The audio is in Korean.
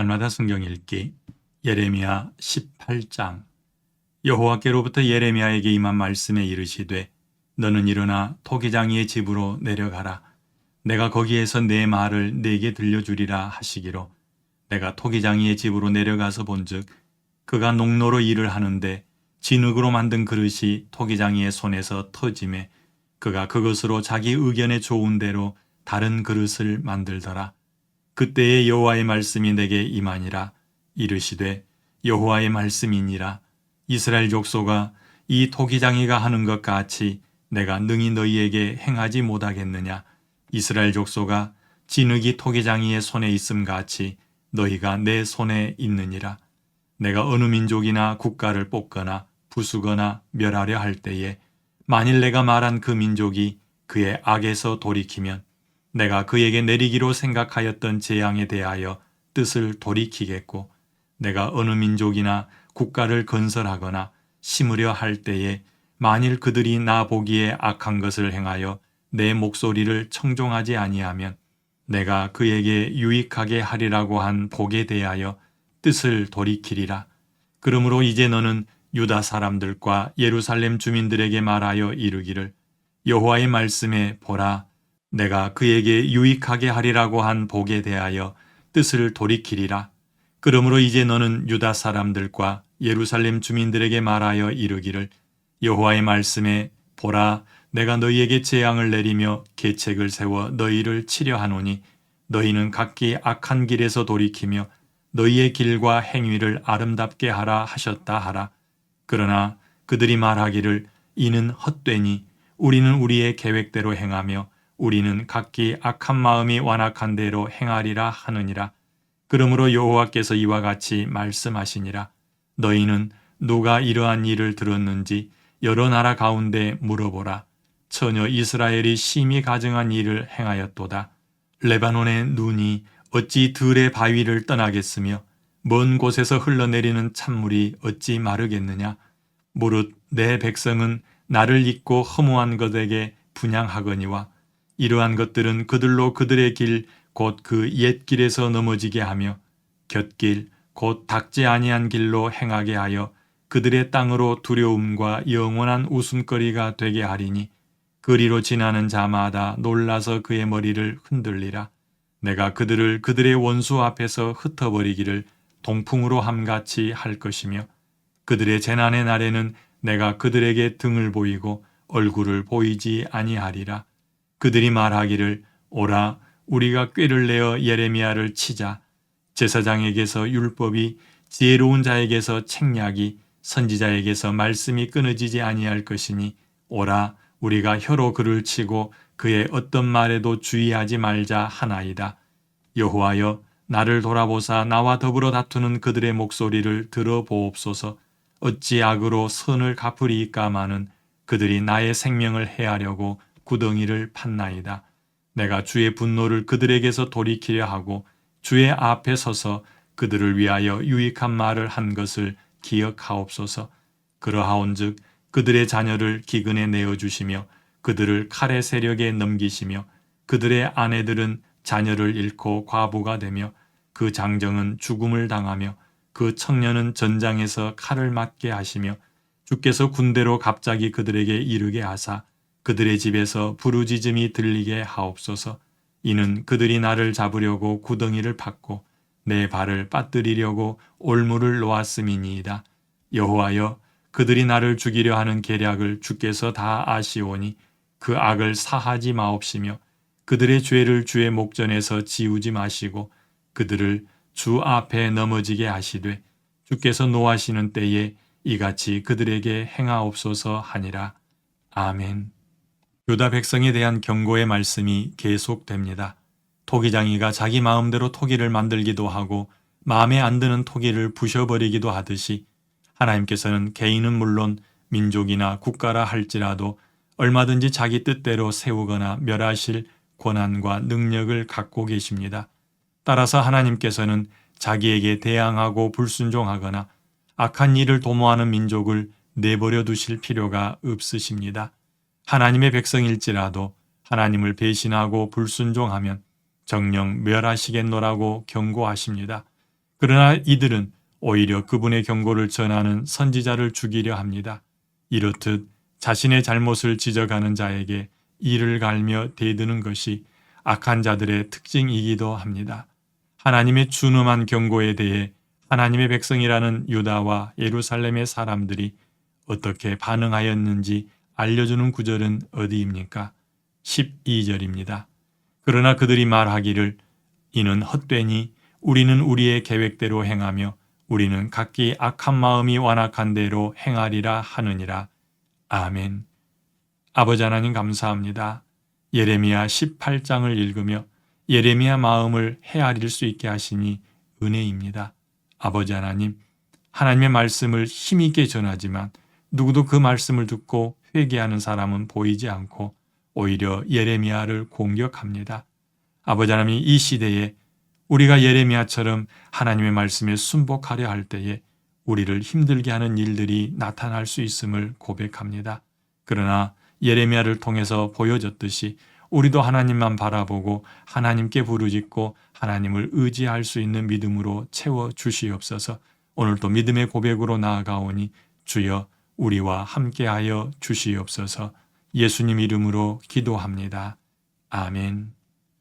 날마다 성경 읽기 예레미야 18장. 여호와께로부터 예레미야에게 임한 말씀에 이르시되 너는 일어나 토기장이의 집으로 내려가라. 내가 거기에서 내 말을 내게 들려주리라 하시기로 내가 토기장이의 집으로 내려가서 본즉 그가 농로로 일을 하는데 진흙으로 만든 그릇이 토기장이의 손에서 터짐에 그가 그것으로 자기 의견에 좋은 대로 다른 그릇을 만들더라 그때의 여호와의 말씀이 내게 임하니라. 이르시되 여호와의 말씀이니라. 이스라엘 족소가 이 토기장이가 하는 것 같이 내가 능히 너희에게 행하지 못하겠느냐? 이스라엘 족소가 진흙이 토기장이의 손에 있음 같이 너희가 내 손에 있느니라. 내가 어느 민족이나 국가를 뽑거나 부수거나 멸하려 할 때에 만일 내가 말한 그 민족이 그의 악에서 돌이키면 내가 그에게 내리기로 생각하였던 재앙에 대하여 뜻을 돌이키겠고 내가 어느 민족이나 국가를 건설하거나 심으려 할 때에 만일 그들이 나 보기에 악한 것을 행하여 내 목소리를 청종하지 아니하면 내가 그에게 유익하게 하리라고 한 복에 대하여 뜻을 돌이키리라. 그러므로 이제 너는 유다 사람들과 예루살렘 주민들에게 말하여 이르기를 여호와의 말씀에 보라 내가 그에게 유익하게 하리라고 한 복에 대하여 뜻을 돌이키리라. 그러므로 이제 너는 유다 사람들과 예루살렘 주민들에게 말하여 이르기를 여호와의 말씀에 보라 내가 너희에게 재앙을 내리며 계책을 세워 너희를 치려 하노니 너희는 각기 악한 길에서 돌이키며 너희의 길과 행위를 아름답게 하라 하셨다 하라. 그러나 그들이 말하기를 이는 헛되니 우리는 우리의 계획대로 행하며 우리는 각기 악한 마음이 완악한 대로 행하리라 하느니라. 그러므로 여호와께서 이와 같이 말씀하시니라. 너희는 누가 이러한 일을 들었는지 여러 나라 가운데 물어보라. 처녀 이스라엘이 심히 가증한 일을 행하였도다. 레바논의 눈이 어찌 들의 바위를 떠나겠으며 먼 곳에서 흘러내리는 찬물이 어찌 마르겠느냐. 무릇 내 백성은 나를 잊고 허무한 것에게 분양하거니와 이러한 것들은 그들로 그들의 길 곧 그 옛 길에서 넘어지게 하며 곁길 곧 닥지 아니한 길로 행하게 하여 그들의 땅으로 두려움과 영원한 웃음거리가 되게 하리니 그리로 지나는 자마다 놀라서 그의 머리를 흔들리라. 내가 그들을 그들의 원수 앞에서 흩어버리기를 동풍으로 함같이 할 것이며 그들의 재난의 날에는 내가 그들에게 등을 보이고 얼굴을 보이지 아니하리라 그들이 말하기를 오라 우리가 꾀를 내어 예레미야를 치자 제사장에게서 율법이 지혜로운 자에게서 책략이 선지자에게서 말씀이 끊어지지 아니할 것이니 오라 우리가 혀로 그를 치고 그의 어떤 말에도 주의하지 말자 하나이다. 여호와여 나를 돌아보사 나와 더불어 다투는 그들의 목소리를 들어보옵소서 어찌 악으로 선을 갚으리까마는 그들이 나의 생명을 해하려고 구덩이를 팠나이다. 내가 주의 분노를 그들에게서 돌이키려 하고 주의 앞에 서서 그들을 위하여 유익한 말을 한 것을 기억하옵소서. 그러하온즉 그들의 자녀를 기근에 내어 주시며 그들을 칼의 세력에 넘기시며 그들의 아내들은 자녀를 잃고 과부가 되며 그 장정은 죽음을 당하며 그 청년은 전장에서 칼을 맞게 하시며 주께서 군대로 갑자기 그들에게 이르게 하사 그들의 집에서 부르짖음이 들리게 하옵소서. 이는 그들이 나를 잡으려고 구덩이를 팠고 내 발을 빠뜨리려고 올무를 놓았음이니이다. 여호와여 그들이 나를 죽이려 하는 계략을 주께서 다 아시오니 그 악을 사하지 마옵시며 그들의 죄를 주의 목전에서 지우지 마시고 그들을 주 앞에 넘어지게 하시되 주께서 노하시는 때에 이같이 그들에게 행하옵소서 하니라. 아멘. 유다 백성에 대한 경고의 말씀이 계속됩니다. 토기장이가 자기 마음대로 토기를 만들기도 하고 마음에 안 드는 토기를 부셔버리기도 하듯이 하나님께서는 개인은 물론 민족이나 국가라 할지라도 얼마든지 자기 뜻대로 세우거나 멸하실 권한과 능력을 갖고 계십니다. 따라서 하나님께서는 자기에게 대항하고 불순종하거나 악한 일을 도모하는 민족을 내버려 두실 필요가 없으십니다. 하나님의 백성일지라도 하나님을 배신하고 불순종하면 정령 멸하시겠노라고 경고하십니다. 그러나 이들은 오히려 그분의 경고를 전하는 선지자를 죽이려 합니다. 이렇듯 자신의 잘못을 지적하는 자에게 이를 갈며 대드는 것이 악한 자들의 특징이기도 합니다. 하나님의 준엄한 경고에 대해 하나님의 백성이라는 유다와 예루살렘의 사람들이 어떻게 반응하였는지 알려주는 구절은 어디입니까? 12절입니다. 그러나 그들이 말하기를 이는 헛되니 우리는 우리의 계획대로 행하며 우리는 각기 악한 마음이 완악한 대로 행하리라 하느니라. 아멘. 아버지 하나님 감사합니다. 예레미야 18장을 읽으며 예레미야 마음을 헤아릴 수 있게 하시니 은혜입니다. 아버지 하나님, 하나님의 말씀을 힘있게 전하지만 누구도 그 말씀을 듣고 회개하는 사람은 보이지 않고 오히려 예레미야를 공격합니다. 아버지 하나님 이 시대에 우리가 예레미야처럼 하나님의 말씀에 순복하려 할 때에 우리를 힘들게 하는 일들이 나타날 수 있음을 고백합니다. 그러나 예레미야를 통해서 보여졌듯이 우리도 하나님만 바라보고 하나님께 부르짖고 하나님을 의지할 수 있는 믿음으로 채워 주시옵소서. 오늘도 믿음의 고백으로 나아가오니 주여 우리와 함께하여 주시옵소서. 예수님 이름으로 기도합니다. 아멘.